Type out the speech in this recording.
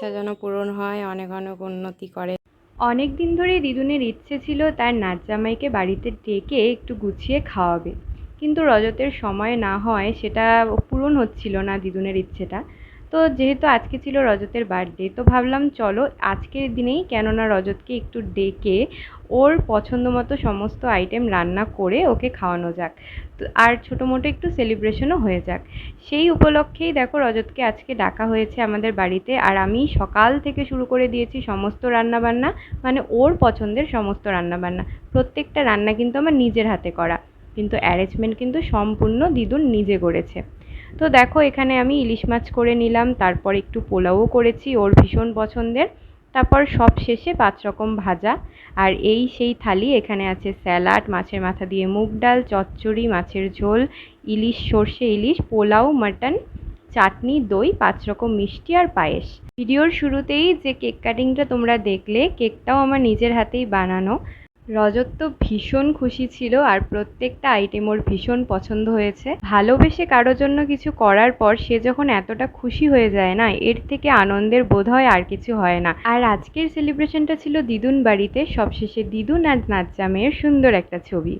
ইচ্ছা যেন পূরণ হয়, অনেক অনেক উন্নতি করে। অনেক দিন ধরে দিদুনের ইচ্ছে ছিল তার নাচ জামাইকে বাড়িতে ডেকে একটু গুছিয়ে খাওয়াবে। কিন্তু রজতের সময় না হয় সেটা পূরণ হচ্ছিল না দিদুনের ইচ্ছেটা। তো যেহেতু আজকে ছিল রজতের বার্থডে তো ভাবলাম চলো আজকের দিনেই কেননা রজতকে একটু ডেকে ওর পছন্দ মতো সমস্ত আইটেম রান্না করে ওকে খাওয়ানো যাক। আর ছোটো মোটো একটু সেলিব্রেশনও হয়ে যাক। সেই উপলক্ষেই দেখো রজতকে আজকে ডাকা হয়েছে আমাদের বাড়িতে আর আমি সকাল থেকে শুরু করে দিয়েছি সমস্ত রান্নাবান্না মানে ওর পছন্দের সমস্ত রান্নাবান্না। প্রত্যেকটা রান্না কিন্তু আমার নিজের হাতে করা, কিন্তু অ্যারেঞ্জমেন্ট কিন্তু সম্পূর্ণ দিদুন নিজে করেছে। তো দেখো, এখানে আমি ইলিশ মাছ করে নিলাম, তারপর একটু পোলাওও করেছি, ওর ভীষণ পছন্দের। তারপর সব শেষে পাঁচ রকম ভাজা, আর এই সেই থালি, এখানে আছে স্যালাড, মাছের মাথা দিয়ে মুগ ডাল, চচ্চড়ি, মাছের ঝোল, ইলিশ, সর্ষে ইলিশ, পোলাও, মাটন, চাটনি, দই, পাঁচ রকম মিষ্টি আর পায়েস। ভিডিওর শুরুতেই যে কেক কাটিংটা তোমরা দেখলে, কেকটাও আমার নিজের হাতেই বানানো। রজত তো ভীষণ খুশি ছিল আর প্রত্যেকটা আইটেম ওর ভীষণ পছন্দ হয়েছে। ভালোবেসে কারোর জন্য কিছু করার পর সে যখন এতটা খুশি হয়ে যায় না, এর থেকে আনন্দের বোধ হয় আর কিছু হয় না। আর আজকের সেলিব্রেশনটা ছিল দিদুন বাড়িতে। সবশেষে দিদুন আর নাজ্জা মেয়ের সুন্দর একটা ছবি।